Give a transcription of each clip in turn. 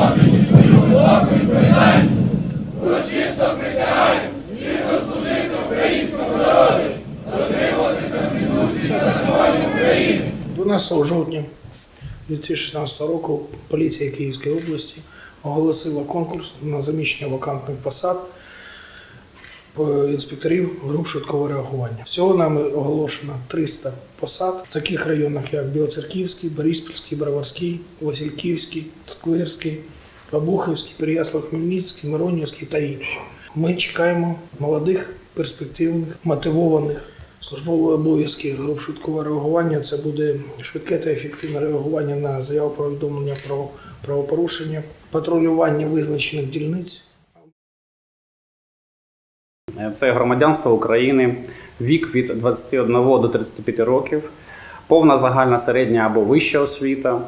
– 12 жовтня 2016 року поліція Київської області оголосила конкурс на заміщення вакантних посад по- інспекторів груп швидкого реагування. Всього нами оголошено 300 посад в таких районах, як Білоцерківський, Бориспільський, Броварський, Васильківський, Сквирський, Обухівський, Переяслав-Хмельницький, Миронівський та інші. Ми чекаємо молодих, перспективних, мотивованих службові обов'язки груп швидкого реагування. Це буде швидке та ефективне реагування на заяву повідомлення про правопорушення, патрулювання визначених дільниць. Це громадянство України, вік від 21 до 35 років, повна загальна середня або вища освіта,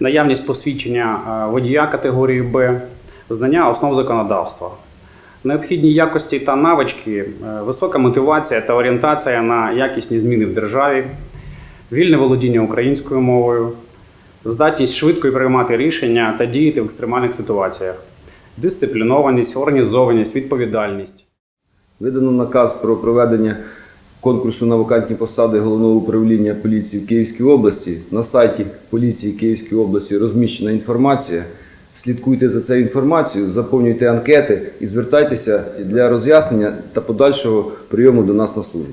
наявність посвідчення е, водія категорії Б, знання основ законодавства. Необхідні якості та навички, е, висока мотивація та орієнтація на якісні зміни в державі, вільне володіння українською мовою, здатність швидко приймати рішення та діяти в екстремальних ситуаціях, дисциплінованість, організованість, відповідальність. Видано наказ про проведення конкурсу на вакантні посади головного управління поліції в Київській області. На сайті поліції Київської області розміщена інформація. Слідкуйте за цією інформацією, заповнюйте анкети і звертайтеся для роз'яснення та подальшого прийому до нас на службу.